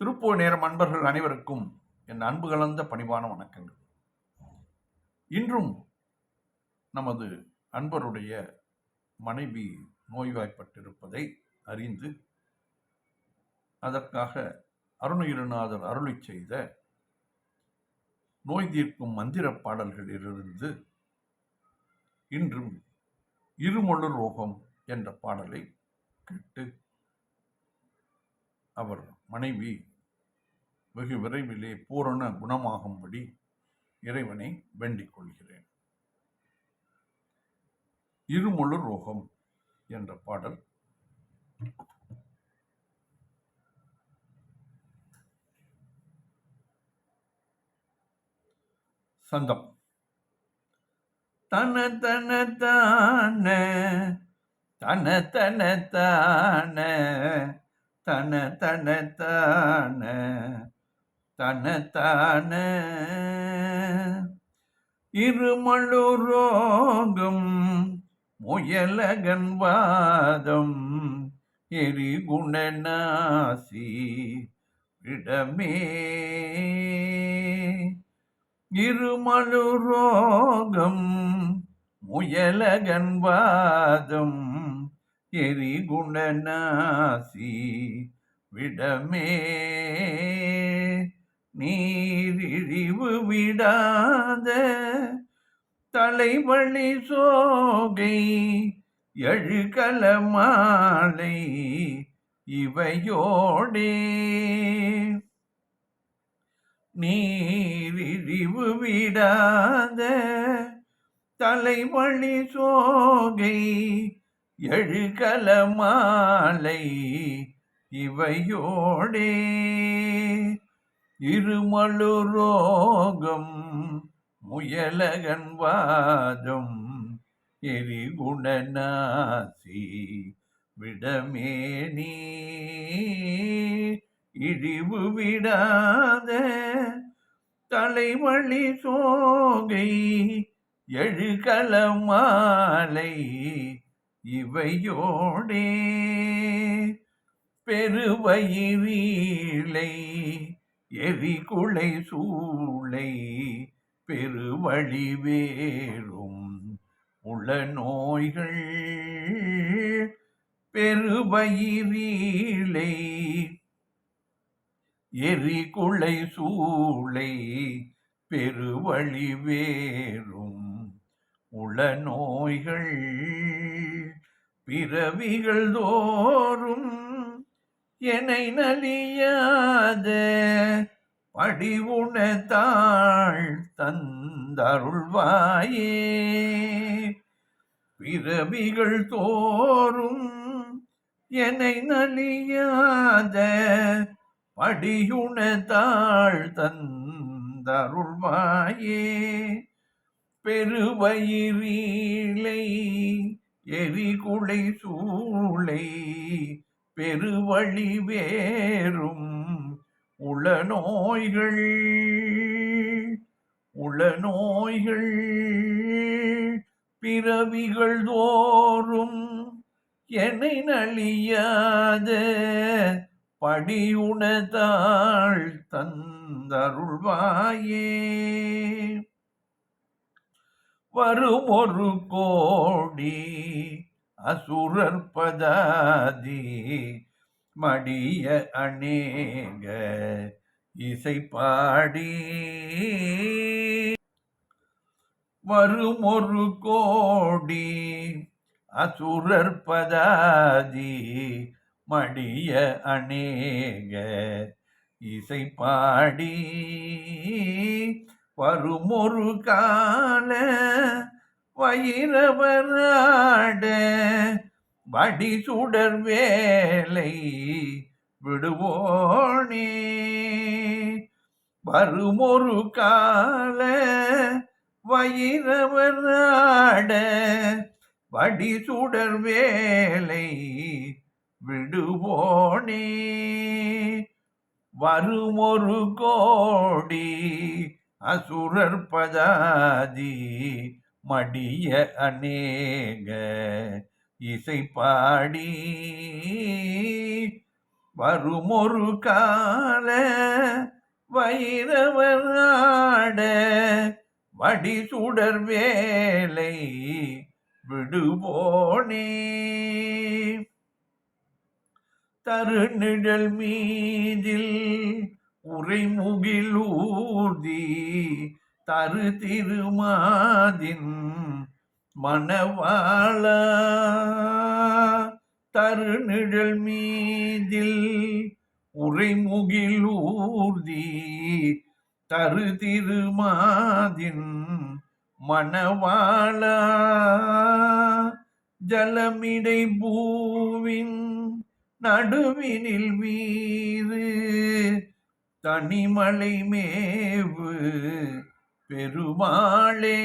திருப்பூர் நேரம் அன்பர்கள் அனைவருக்கும் என் அன்பு கலந்த பணிவான வணக்கங்கள். இன்றும் நமது அன்பருடைய மனைவி நோய்வாய்ப்பட்டிருப்பதை அறிந்து அதற்காக அருணகிரிநாதர் அருளை செய்த நோய் தீர்க்கும் மந்திர பாடல்களிலிருந்து இன்றும் இருமொழு ரோகம் என்ற பாடலை கேட்டு அவர் மனைவி வெகு விரைவிலே பூரண குணமாகும்படி இறைவனை வேண்டிக் கொள்கிறேன். இருமொழு ரோகம் என்ற பாடல். சந்தம் தன தன தான தன தன தான தன தன தான. தன தான. இருமழு எரிகுணநாசி இடமே இருமழு ரோகம் முயலகன் எரிகுணநாசி விடமே. நீரிழிவு விடாத தலைவழி சோகை எழுகல மாலை இவையோடே. நீரிழிவு விடாத தலைவழி சோகை எழுகல மாலை இவையோடே. இருமழு ரோகம் முயலகன் வாதம் எரிகுணநாசி நீ. இழிவு விடாத தலைவழி சோகை எழுகல மாலை இவையோடே. பெருவயிரீலை எரி எரிகுலை சூளை பெருவழி வேறும் உள நோய்கள் பெருவயிரீலை எரிகுலை சூளை பெருவழி வேறும் உள நோய்கள் பிறவிகள் தோறும் என்னை நலியாத படிவுணத்தாள் தந்தருள்வாயே. பிறவிகள் தோறும் என்னை நலியாத படியுணத்தாள் தந்தருள்வாயே. பெருவயிரீலை எரிகுலை சூளை பெருவழி வேறும் உளநோய்கள். உளநோய்கள் பிறவிகள் தோறும் என்னை நலியாத படியுணதாள் தந்தருள்வாயே. வரும் ஒரு கோடி அசுரர் பதாதி மடிய அநேக இசை பாடி. கோடி அசுரர் பதாதி மடிய அநேக இசை பாடி. வருமொரு கால வயிறவராட வடி சுடர் வேலை விடுவோனே. வருமொரு கால வயிறவர் வடி சுடர் வேலை விடுவோனே. வருமொரு கோடி அசுரர் பதாதி மடிய அநேக இசை பாடி வருமொரு கால வைரவராட வடி சுடர் வேலை விடுவோனே. தருநிழல் மீதில் உரைமுகில் ஊர்தி தரு திருமாதின் மணவாள. தருநிழல் மீதில் உரைமுகில் ஊர்தி. தரு திருமாதின் மணவாள. ஜலமிடை பூவின் நடுவினில் வீறு. தனிமலை மேவு பெருமாளே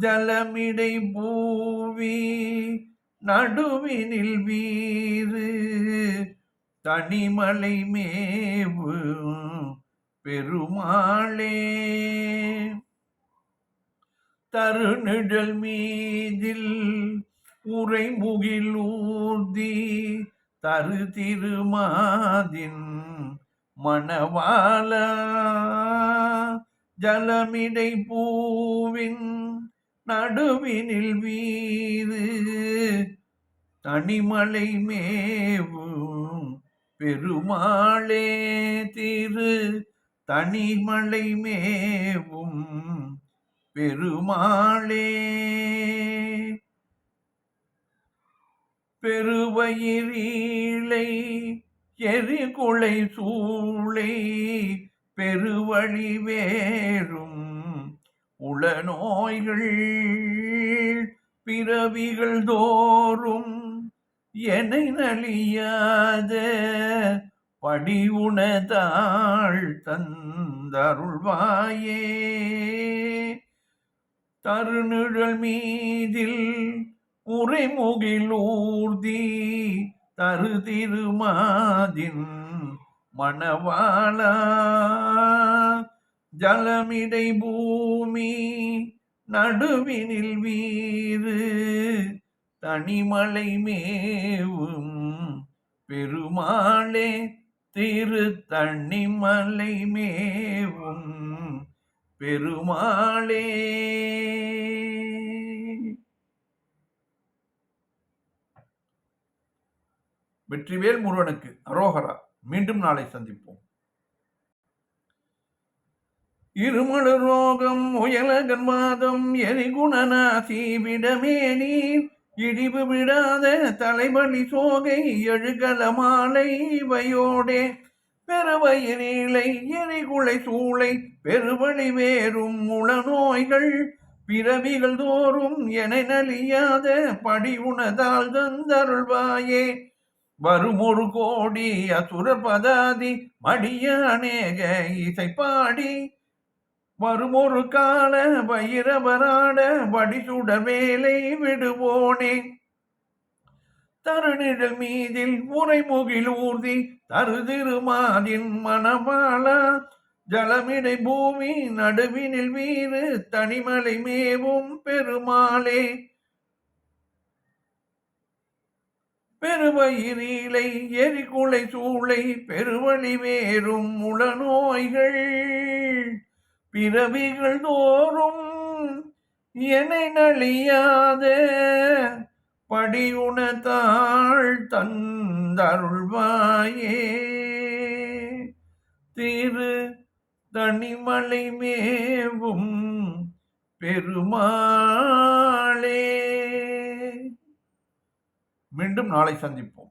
ஜலமிடை பூவி நடுவினில் வீறு தனிமலை மேவு பெருமாளே. தருநிழல் மீதில் உரை முகிலூர்தி தரு திருமாதின் மணவாளா. ஜலமிடை பூவின் நடுவினில் வீது தனிமலை மேவும் பெருமாளே திரு. தனிமலை மேவும் பெருமாளே. பெருவயிரீளை எரிகுலை சூளை பெருவழி வேறும் உளநோய்கள் பிறவிகள் தோறும் என்னை நலியாத படிவுணதாள் தந்தருள்வாயே. தருநிழல் மீதில் உரைமுகில் ஊர்தி தரு திருமாதின் மணவாளா ஜலமிடை பூமி நடுவினில் வீறு தனிமலை மேவும் பெருமாளே திரு தண்ணிமலை மேவும் பெருமாளே. வெற்றிவேல் முருகனுக்கு அரோகரா. மீண்டும் நாளை சந்திப்போம். இருமடு ரோகம் உயல கன்மாதம் எரிகுணநாசி விடமே நீர் இடிவு விடாத தலைவலி சோகை எழுகல மாலை வையோடே பெருவயிரீலை எரிகுலை சூளை பெருவழி வேறும் உளநோய்கள் பிறவிகள் தோறும் என நலியாத படி உணதால் தந்தருள்வாயே. வரும் ஒரு கோடி அசுர பதாதி மடிய அநேக இசைப்பாடி வரும் ஒரு கால வைரவராட வடிசுட வேலை விடுவோனே. தருநிழல் மீதில் முறைமுகில் ஊர்தி தரு திருமாதின் மணவாள. ஜலமிடை பூமி நடுவினில் வீறு தனிமலை மேவும் பெருமாளே. பெருவயிரீலை எரிகுலை சூளை பெருவழி வேறும் உளநோய்கள். பிறவிகள் தோறும் என்னை நலியாத படியுணத்தாள் தந்தருள்வாயே. திரு தனிமலை மேவும் பெருமாளே. மீண்டும் நாளை சந்திப்போம்.